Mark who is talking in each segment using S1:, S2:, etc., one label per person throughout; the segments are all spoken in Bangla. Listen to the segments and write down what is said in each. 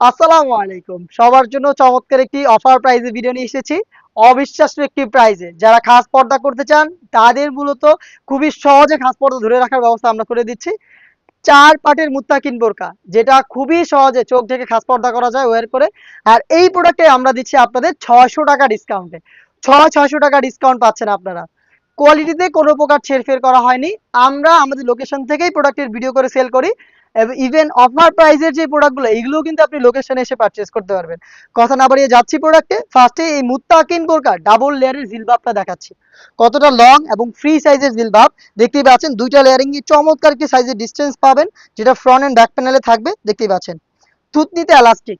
S1: আসসালামু আলাইকুম। সবার জন্য চমৎকার একটি অফার প্রাইজে ভিডিও নিয়ে এসেছি। অবিশ্বাস্য একটি প্রাইজে যারা খাস পর্দা করতে চান, তাদের মূলত খুবই সহজে খাস পর্দা ধরে রাখার ব্যবস্থা আমরা করে দিচ্ছি। চার পাটের মুত্তাকিন বোরকা, যেটা খুবই সহজে চোখ থেকে খাস পর্দা করা যায় ওয়ার করে। আর এই প্রোডাক্টে আমরা দিচ্ছি আপনাদের ছয়শো টাকা ডিসকাউন্টে ছয়, ছয়শো টাকা ডিসকাউন্ট পাচ্ছেন আপনারা। কোয়ালিটিতে কোনো প্রকার ছেড়ফের করা হয়নি। আমরা আমাদের লোকেশন থেকেই প্রোডাক্টের ভিডিও করে সেল করি। ইভেন অফার প্রাইজের যে প্রোডাক্টগুলো এইগুলোও কিন্তু আপনি লোকেশনে এসে পারচেস করতে পারবেন। কথা না বাড়িয়ে যাচ্ছি প্রোডাক্টে ফার্স্টে এই মুত্তাকিন বোরকা ডাবল লেয়ারের জিলবাবটা দেখাচ্ছি। কতটা লং এবং ফ্রি সাইজের জিলবাব? দেখতেই পাচ্ছেন, দুইটা লেয়ারিং চমৎকার কি সাইজের ডিস্টেন্স পাবেন, যেটা ফ্রন্ট অ্যান্ড ব্যাক প্যানেলে থাকবে। দেখতেই পাচ্ছেন। থুতনিতে এলাস্টিক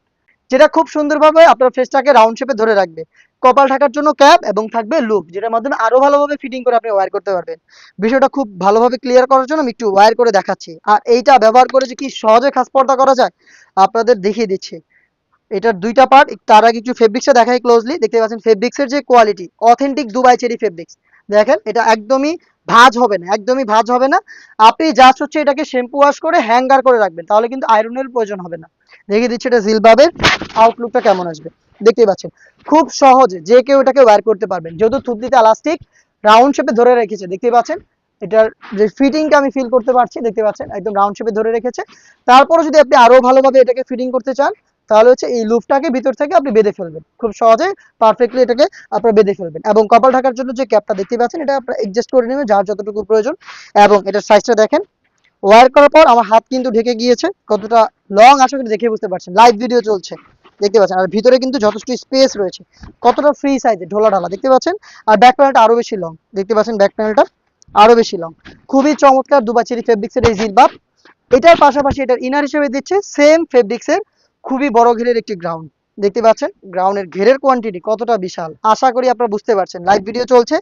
S1: যেটা খুব সুন্দরভাবে আপনার ফেসটাকে রাউন্ড শেপে ধরে রাখবে। কপাল ঢাকার জন্য ক্যাপ এবং থাকবে লুপ যেটার মাধ্যমে আরও ভালোভাবে ফিটিং করে আপনি ওয়্যার করতে পারবেন। বিষয়টা খুব ভালোভাবে ক্লিয়ার করার জন্য আমি একটু ওয়্যার করে দেখাচ্ছি। আর এইটা ব্যবহার করে যে কি সহজে খাস পর্দা করা যায়, আপনাদের দেখিয়ে দিচ্ছি। এটার দুইটা পার্ট তার আগে একটু ফেব্রিক্সটা দেখাই ক্লোজলি দেখতে পাচ্ছেন ফেব্রিক্সের যে quality authentic Dubai cherry fabrics দেখেন, এটা একদমই ভাজ হবে না, একদমই ভাজ হবে না। আপনি জাস্ট হচ্ছে এটাকে শ্যাম্পু ওয়াশ করে হ্যাঙ্গার করে রাখবেন, তাহলে কিন্তু আয়রনের প্রয়োজন হবে না। দেখিয়ে দিচ্ছি এটা জিলবাবের আউটলুকটা কেমন আসবে। দেখতেই পাচ্ছেন, খুব সহজে যে কেউ এটাকে ওয়্যার করতে পারবেন। যেহেতু থুতনিতে এলাস্টিক রাউন্ড শেপে ধরে রেখেছে, দেখতেই পাচ্ছেন, এটার যে ফিটিংটা আমি ফিল করতে পারছি, দেখতে পাচ্ছেন, একদম রাউন্ড শেপে ধরে রেখেছে। তারপরে যদি আপনি আরও ভালোভাবে এটাকে ফিটিং করতে চান, তাহলে হচ্ছে এই লুপটাকে ভিতর থেকে আপনি বেঁধে ফেলবেন। খুব সহজে পারফেক্টলি এটাকে আপনারা বেঁধে ফেলবেন। এবং কপাল ঢাকার জন্য যে ক্যাপটা দেখতে পাচ্ছেন, এটা আপনারা এডজাস্ট করে নেবেন যার যতটুকু প্রয়োজন। এবং এটার সাইজটা দেখেন ওয়্যার করার পর আমার হাত কিন্তু ঢেকে গিয়েছে। কতটা লং আশা করি দেখে বুঝতে পারছেন। লাইভ ভিডিও চলছে। দেখতে পাচ্ছেন। আর ভিতরে কিন্তু যথেষ্ট স্পেস রয়েছে। কতটা ফ্রি সাইজে ঢোলা ঢালা। দেখতে পাচ্ছেন? আর ব্যাক প্যানেলটা আরও বেশি লং দেখতে পাচ্ছেন ব্যাক প্যানেলটা আরও বেশি লং খুবই চমৎকার দুবাচেরি ফেব্রিক্সের এই জিলবাব এটার পাশাপাশি এটার ইনার হিসেবে দিচ্ছে সেম ফেব্রিক্সের খুবই বড় ঘেরের একটি গ্রাউন্ড দেখতে পাচ্ছেন? গ্রাউন্ডের ঘেরের কোয়ান্টিটি কতটা বিশাল? আশা করি আপনারা বুঝতে পারছেন। লাইভ ভিডিও চলছে।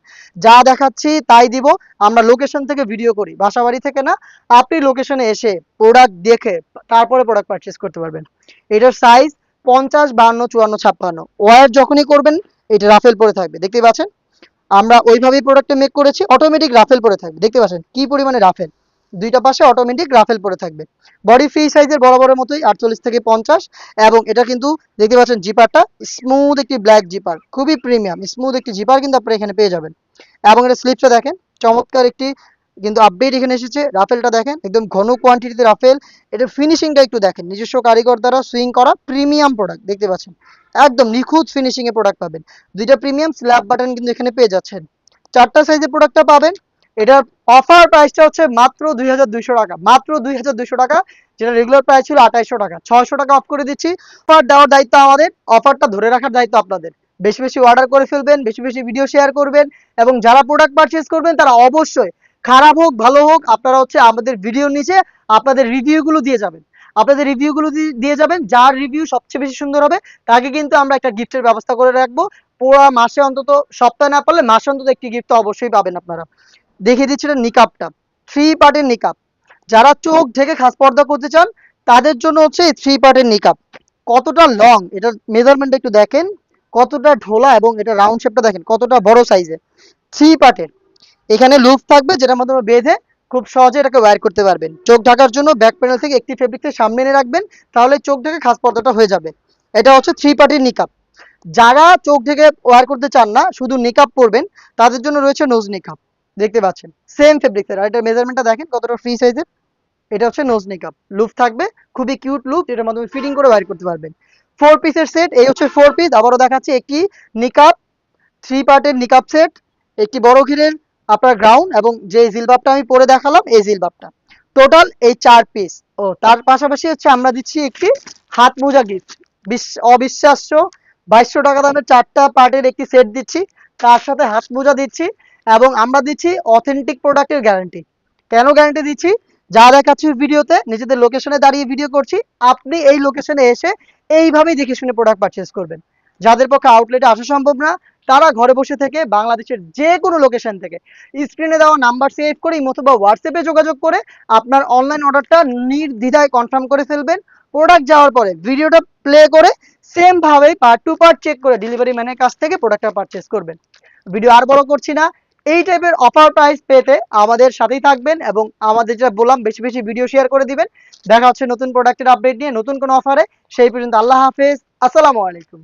S1: যা দেখাচ্ছি তাই দিব। আমরা লোকেশন থেকে ভিডিও করি। বাসাবাড়ি থেকে না, আপনি লোকেশনে এসে প্রোডাক্ট দেখে, তারপরে প্রোডাক্ট পারচেস করতে পারবেন। এটার সাইজ পঞ্চাশ বান্ন চুয়ান্ন, ছাপ্পান্ন। ওয়ার যখনই করবেন, এটা রাফেল পরে থাকবে। দেখতে পাচ্ছেন? আমরা ওইভাবেই প্রোডাক্টে মেক করেছি। অটোমেটিক রাফেল পরে থাকবে। দেখতে পাচ্ছেন? কি পরিমাণে রাফেল দুইটা পাশে অটোমেটিক রাফেল পরে থাকবে। বডি ফ্রি সাইজের বরাবরের মতোই আটচল্লিশ থেকে পঞ্চাশ এবং এটা কিন্তু দেখতে পাচ্ছেন জিপারটা স্মুথ একটি ব্ল্যাক জিপার খুবই প্রিমিয়াম স্মুথ একটি জিপার কিন্তু আপনারা এখানে পেয়ে যাবেন। এবং এটা স্লিপসটা দেখেন, চমৎকার একটি কিন্তু আপডেট এখানে এসেছে রাফেলটা দেখেন, একদম ঘন কোয়ান্টিটিতে রাফেল এটা ফিনিশিংটা একটু দেখেন, নিজস্ব কারিগর দ্বারা সুইং করা প্রিমিয়াম প্রোডাক্ট দেখতে পাচ্ছেন। একদম নিখুঁত ফিনিশিং এর প্রোডাক্ট পাবেন। দুইটা প্রিমিয়াম স্ল্যাব বাটন কিন্তু এখানে পেয়ে যাচ্ছেন। চারটা সাইজের প্রোডাক্টটা পাবেন এটার অফার প্রাইসটা হচ্ছে মাত্র দুই হাজার দুইশো টাকা, মাত্র দুই হাজার দুইশো টাকা, যেটা রেগুলার প্রাইস ছিল আঠাইশশো টাকা। ছয়শো টাকা অফ করে দিচ্ছি। অফার দেওয়ার দায়িত্ব আমাদের অফারটা ধরে রাখার দায়িত্ব আপনাদের। বেশি বেশি অর্ডার করে ফেলবেন, বেশি বেশি ভিডিও শেয়ার করবেন, এবং যারা প্রোডাক্ট পারচেজ করবেন, তারা অবশ্যই খারাপ হোক, ভালো হোক, আপনারা হচ্ছে আমাদের ভিডিওর নিচে আপনাদের রিভিউগুলো দিয়ে যাবেন। আপনাদের রিভিউগুলো দিয়ে যাবেন, যার রিভিউ সবচেয়ে বেশি সুন্দর হবে, তাকে কিন্তু আমরা একটা গিফটের ব্যবস্থা করে রাখব। পুরো মাসে অন্তত, সপ্তাহে না পারলে মাসে অন্তত একটি গিফট অবশ্যই পাবেন আপনারা। দেখিয়ে দিচ্ছি এটা নিকাপটা থ্রি পার্টের নিকাপ যারা চোখ ঢেকে খাস পর্দা করতে চান, তাদের জন্য হচ্ছে এই থ্রি পার্টের নিকাপ কতটা লং এটার মেজারমেন্ট একটু দেখেন। কতটা ঢোলা এবং এটা রাউন্ড শেপটা দেখেন, কতটা বড় সাইজের থ্রি পার্টের এখানে লুপ থাকবে যেটার মাধ্যমে বেঁধে খুব সহজে এটাকে ওয়্যার করতে পারবেন। চোখ ঢাকার জন্য ব্যাক প্যানেল থেকে একটি ফেব্রিক্সের সামনে এনে রাখবেন, তাহলে চোখ ঢেকে খাস পর্দাটা হয়ে যাবে। এটা হচ্ছে থ্রি পার্টির নিকাপ যারা চোখ ঢেকে ওয়্যার করতে চান না, শুধু নিকাপ পরবেন, তাদের জন্য রয়েছে নোজ নিকাপ দেখতে পাচ্ছেন। সেম ফেব্রিক্সের আর এটার মেজারমেন্টটা দেখেন, কতটা ফ্রি সাইজের এটা হচ্ছে নোজ নিকাপ লুপ থাকবে, খুবই কিউট লুপ যেটার মাধ্যমে ফিটিং করে ওয়্যার করতে পারবেন। ফোর পিসের সেট এই হচ্ছে ফোর পিস আবারও দেখাচ্ছি একটি নিকাপ থ্রি পার্টের নিকাপ সেট একটি বড় ঘিরের আপনার গ্রাউন্ড এবং যে জিলবাবটা আমি পরে দেখালাম, এই জিলবাবটা। টোটাল এই চার পিস ও, তার পাশাপাশি হচ্ছে আমরা দিচ্ছি একটি হাত মোজা গিফট অবিশ্বাস্য, বাইশশো টাকা দামের চারটা পার্টের একটি সেট দিচ্ছি। তার সাথে হাত মোজা দিচ্ছি এবং আমরা দিচ্ছি অথেন্টিক প্রোডাক্টের গ্যারান্টি কেন গ্যারান্টি দিচ্ছি? যা দেখাচ্ছি ভিডিওতে, নিজেদের লোকেশনে দাঁড়িয়ে ভিডিও করছি, আপনি এই লোকেশনে এসে এইভাবেই দেখে শুনে প্রোডাক্ট পারচেস করবেন। যাদের পক্ষে আউটলেটে আসা সম্ভব না, তারা ঘরে বসে থেকে বাংলাদেশের যে কোনো লোকেশন থেকে স্ক্রিনে দেওয়া নাম্বার সেভ করে অথবা হোয়াটসঅ্যাপে যোগাযোগ করে আপনার অনলাইন অর্ডারটা নির্দ্বিধায় কনফার্ম করে ফেলবেন। প্রোডাক্ট যাওয়ার পরে ভিডিওটা প্লে করে সেম ভাবে পার্ট টু পার্ট চেক করে ডেলিভারি ম্যানের কাছ থেকে প্রোডাক্টটা পারচেস করবেন। ভিডিও আর বড় করছি না, এই টাইপের অফার প্রাইস পেতে আমাদের সাথেই থাকবেন এবং আমাদের যেটা বললাম, বেশি বেশি ভিডিও শেয়ার করে দিবেন। দেখা হচ্ছে নতুন প্রোডাক্টের আপডেট নিয়ে নতুন কোনো অফারে সেই পর্যন্ত আল্লাহ হাফেজ, আসসালামু আলাইকুম।